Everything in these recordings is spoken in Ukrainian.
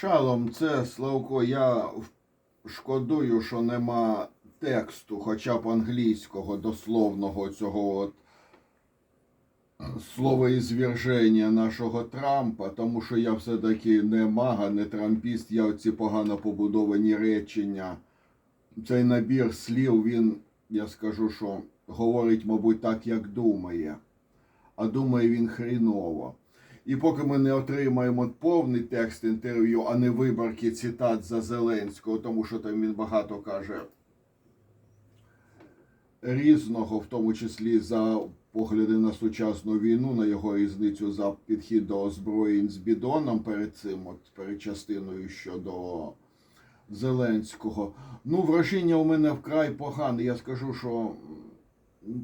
Шалом, це Славко. Я шкодую, що нема тексту, хоча б англійського дословного цього от словоізверження нашого Трампа, тому що я все-таки не мага, не трампіст, я оці погано побудовані речення. Цей набір слів, він, я скажу, що говорить, мабуть, так, як думає. А думає він хріново. І поки ми не отримаємо повний текст інтерв'ю, а не виборки цитат за Зеленського, тому що там він багато каже різного, в тому числі за погляди на сучасну війну, на його різницю за підхід до озброєнь з бідоном перед цим, от перед частиною щодо Зеленського. Ну, враження у мене вкрай погане. Я скажу, що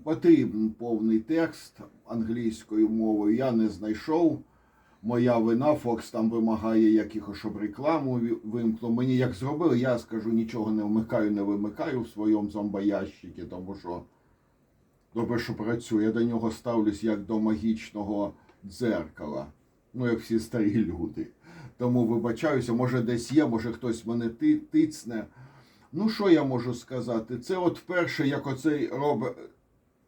потрібен повний текст англійською мовою. Я не знайшов. Моя вина, Фокс там вимагає якихось, щоб рекламу вимкнув. Мені як зробили, я скажу, нічого не вмикаю, не вимикаю в своєму зомбоящикі, тому що добре, що працює. Я до нього ставлюсь як до магічного дзеркала. Ну, як всі старі люди. Тому вибачаюся, може десь є, може хтось мене ти- тицне. Ну, що я можу сказати? Це от вперше, як оцей робить,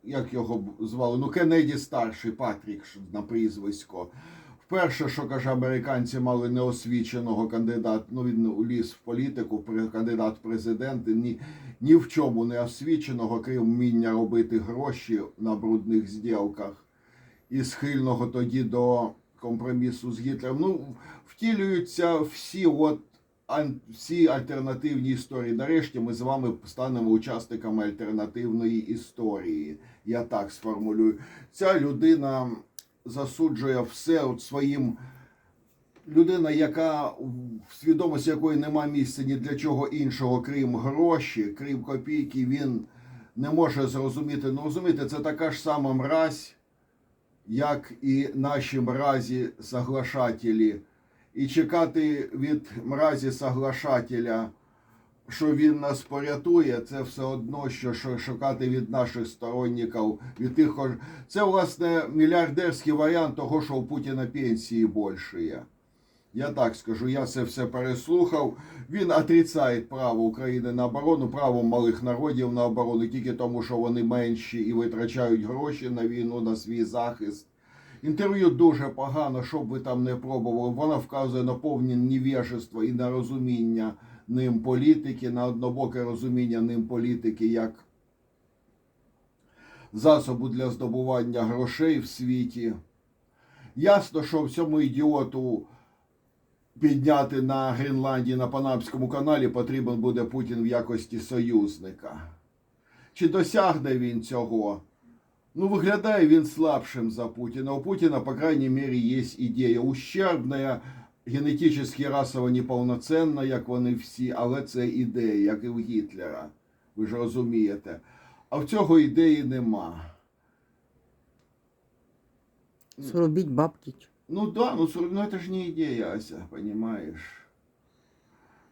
як його звали? Ну, Кеннеді старший, Патрік на прізвисько. Вперше, що каже, американці мали неосвіченого кандидата, ну він уліз в політику, кандидат в президенти, ні, ні в чому не освіченого, крім вміння робити гроші на брудних зділках і схильного тоді до компромісу з Гітлером. Ну, втілюються всі от всі альтернативні історії. Нарешті ми з вами станемо учасниками альтернативної історії. Я так сформулюю. Ця людина засуджує все от своїм. Людина, яка в свідомості якої нема місця ні для чого іншого, крім гроші, крім копійки, він не може зрозуміти. Ну розумієте, це така ж сама мразь, як і наші мразі соглашателі. І чекати від мразі соглашателя, що він нас порятує, це все одно, що шукати від наших сторонників, від тих, це власне мільярдерський варіант того, що у Путіна пенсії більше є. Я так скажу, я це все переслухав. Він отрицає право України на оборону, право малих народів на оборону тільки тому, що вони менші і витрачають гроші на війну, на свій захист. Інтерв'ю дуже погано, що б ви там не пробували. Вона вказує на повне невежество і на розуміння ним політики, на однобоке розуміння ним політики як засобу для здобування грошей в світі. Ясно, що цьому ідіоту підняти на Гренландії на Панамському каналі потрібен буде Путін в якості союзника. Чи досягне він цього? Ну, виглядає він слабшим за Путіна. У Путіна, по крайней мере, є ідея ущербна, генетично расово неповноценна, як вони всі, але це ідея, як і в Гітлера. Ви ж розумієте. А в цього ідеї нема. Срубить бабки. Ну да, ну, ну это ж не ідея, Ася, понимаешь?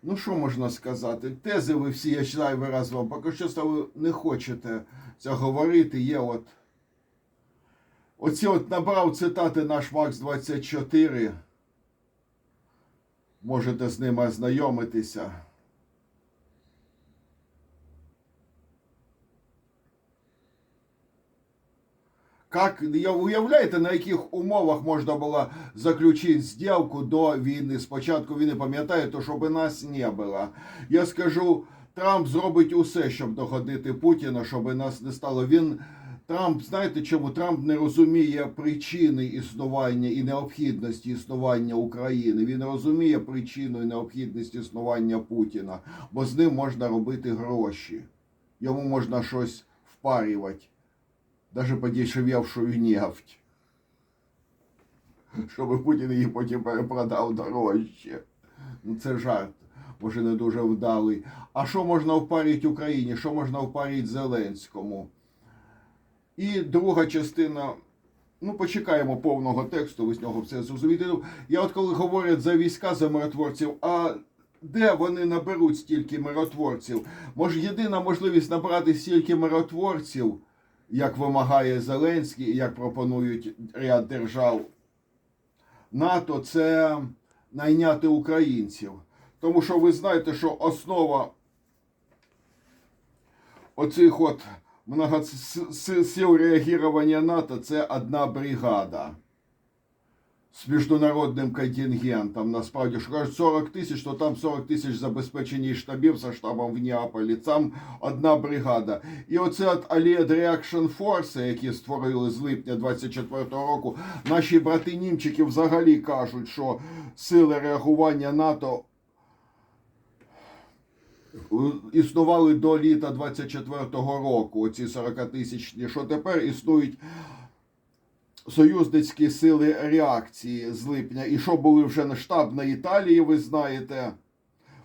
Ну, що можна сказати? Тези ви всі, я читаю вираз вам, поки що ви не хочете це говорити. Є от. Оці от набрав цитати наш Макс 24. Можете з ними ознайомитися. Как, уявляєте, на яких умовах можна було заключити зділку до війни? Спочатку війни, пам'ятаєте, щоб нас не було. Я скажу, Трамп зробить усе, щоб догодити Путіна, щоб нас не стало. Він Трамп, знаєте чому? Трамп не розуміє причини існування і необхідності існування України. Він розуміє причину і необхідність існування Путіна, бо з ним можна робити гроші. Йому можна щось впарювати даже подешевевшую нефть. Щоб Путін її потім перепродав дорожче. Ну це жарт, може не дуже вдалий. А що можна впарити Україні? Що можна впарити Зеленському? І друга частина. Ну, почекаємо повного тексту, ви з нього все зрозумієте. Ну, Я от коли говорять за війська, за миротворців, а де вони наберуть стільки миротворців? Може, єдина можливість набрати стільки миротворців, як вимагає Зеленський, і як пропонують ряд держав НАТО, це найняти українців. Тому що ви знаєте, що основа оцих от сил реагування НАТО це одна бригада з міжнародним контингентом. Насправді, що кажуть 40 тисяч, то там 40 тисяч забезпечені штабів за штабом в Неаполі. Там одна бригада. І оце от Allied Reaction Force, які створили з липня 24-го року, наші брати німчики взагалі кажуть, що сили реагування НАТО існували до літа 24-го року, оці 40 тисячні, що тепер існують союзницькі сили реакції з липня. І що були вже на штаб на Італії, ви знаєте,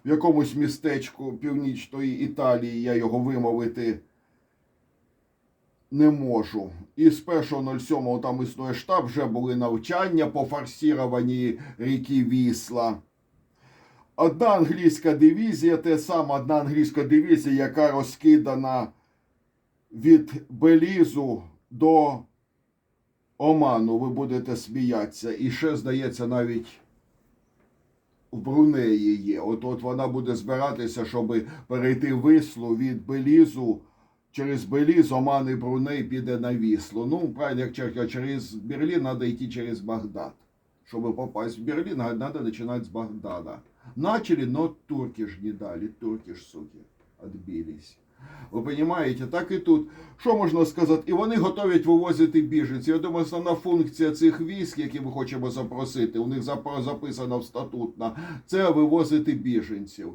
в якомусь містечку Північної Італії, я його вимовити не можу. І з 1.07 там існує штаб, вже були навчання по форсірованні ріки Вісла. Одна англійська дивізія, те саме одна англійська дивізія, яка розкидана від Белізу до Оману, ви будете сміятися. І ще, здається, навіть в Брунеї є. От от вона буде збиратися, щоб перейти вислу від Белізу. Через Беліз, Оман і Бруней піде на Віслу. Ну, правильно, як черга, через Берлін треба йти через Багдад. Чтобы попасть в Берлин, надо начинать с Багдада. Начали, но турки ж не дали, турки ж, суки, отбились. Ви розумієте, так і тут. Що можна сказати? І вони готові вивозити біженців. Я думаю, основна функція цих військ, які ми хочемо запросити, у них записано в статутно, це вивозити біженців.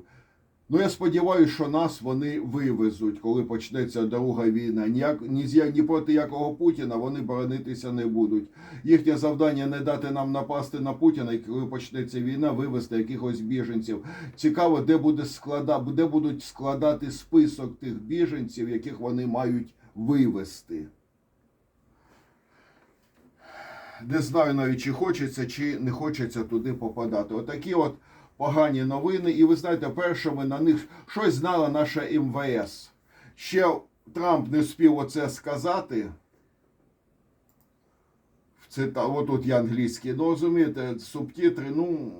Ну, я сподіваюся, що нас вони вивезуть, коли почнеться друга війна. Ніяк, ні, ні проти якого Путіна вони боронитися не будуть. Їхнє завдання не дати нам напасти на Путіна, і коли почнеться війна, вивезти якихось біженців. Цікаво, де буде склада, де будуть складати список тих біженців, яких вони мають вивезти. Не знаю навіть, чи хочеться, чи не хочеться туди попадати. Отакі от погані новини. І ви знаєте, першими на них щось знала наша МВС. Ще Трамп не спів оце сказати. Це та от тут є англійський. Ну розумієте, субтітри, ну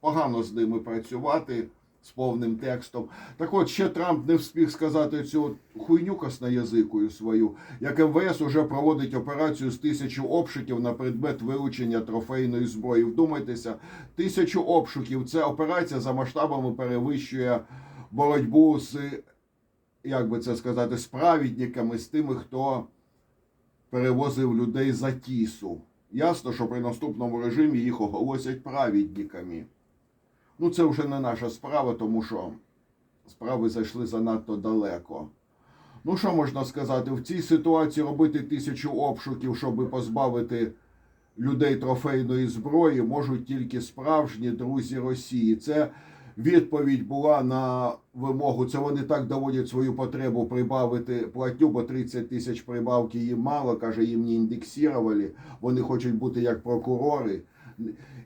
погано з ними працювати з повним текстом. Так от ще Трамп не встиг сказати цю хуйню косноязикою свою, як МВС уже проводить операцію з тисячу обшуків на предмет вилучення трофейної зброї. Вдумайтеся, тисячу обшуків. Це операція за масштабами перевищує боротьбу з, як би це сказати, з праведниками, з тими, хто перевозив людей за тісу. Ясно, що при наступному режимі їх оголосять праведниками. Ну, це вже не наша справа, тому що справи зайшли занадто далеко. Ну, що можна сказати, в цій ситуації робити тисячу обшуків, щоб позбавити людей трофейної зброї, можуть тільки справжні друзі Росії. Це відповідь була на вимогу. Це вони так доводять свою потребу прибавити платню, бо 30 тисяч прибавки їм мало, каже, їм не індексували. Вони хочуть бути як прокурори.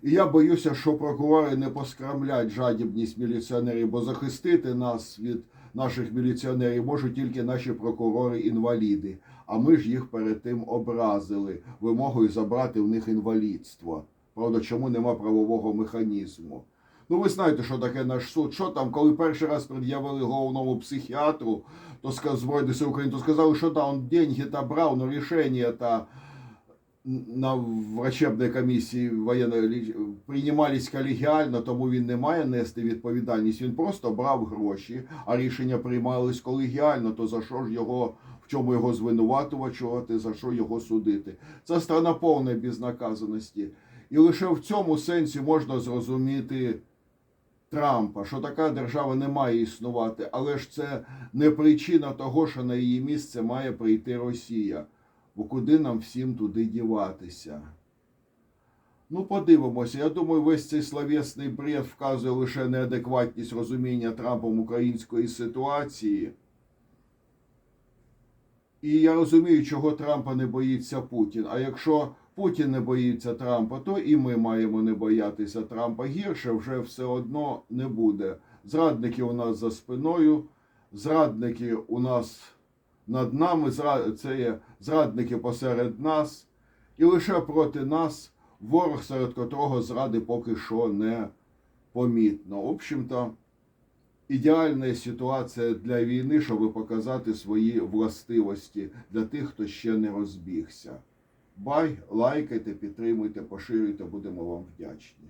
І я боюся, що прокурори не поскрамлять жадібність міліціонерів, бо захистити нас від наших міліціонерів можуть тільки наші прокурори-інваліди. А ми ж їх перед тим образили вимогою забрати в них інвалідство. Правда, чому нема правового механізму? Ну, ви знаєте, що таке наш суд. Що там, коли перший раз пред'явили головному психіатру, то Збройних сил України, то сказали, що да, он деньги-то брав, но рішення-то на врачебній комісії воєнної приймались колегіально, тому він не має нести відповідальність. Він просто брав гроші, а рішення приймались колегіально. То за що ж його в чому його звинувачувати, за що його судити? Це страна повної безнаказаності. І лише в цьому сенсі можна зрозуміти Трампа, що така держава не має існувати, але ж це не причина того, що на її місце має прийти Росія. Бо куди нам всім туди діватися? Ну, подивимося. Я думаю, весь цей словесний бред вказує лише неадекватність розуміння Трампом української ситуації. І я розумію, чого Трампа не боїться Путін. А якщо Путін не боїться Трампа, то і ми маємо не боятися Трампа. Гірше вже все одно не буде. Зрадники у нас за спиною, зрадники у нас над нами, це є зрадники посеред нас, і лише проти нас ворог, серед котрого зради поки що не помітно. В общем-то, ідеальна ситуація для війни, щоб показати свої властивості для тих, хто ще не розбігся. Бай, лайкайте, підтримуйте, поширюйте, будемо вам вдячні.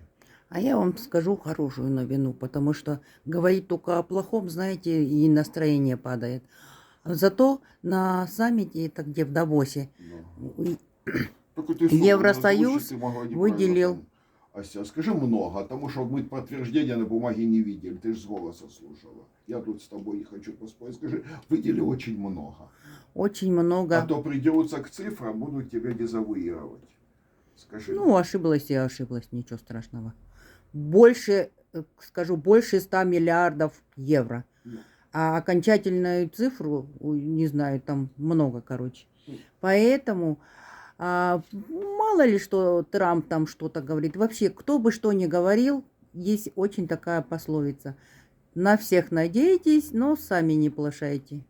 А я вам скажу хорошую новину, потому что говорить только о плохом, знаете, и настроение падает. Зато на саммите, это где в Давосе, Ну. и- Только ты сумму Євросоюз озвучить, ты могла неправильно виділив- там. Ася, скажи много, тому що мы подтверждения на бумаге не видели, ты же с голоса слушала. Я тут с тобой не хочу поспорить. Скажи, выделили очень много. очень много. А то придется к цифрам, будут тебя дезавуировать. Скажи. Ну, ошиблась и ошиблась, ничего страшного. Больше, э, скажу, больше 100 миллиардов евро. Ну. А окончательную цифру, не знаю, там много, короче. Поэтому а, мало ли что Трамп там что-то говорит. Вообще, кто бы что ни говорил, есть очень такая пословица. На всех надейтесь, но сами не плашайте.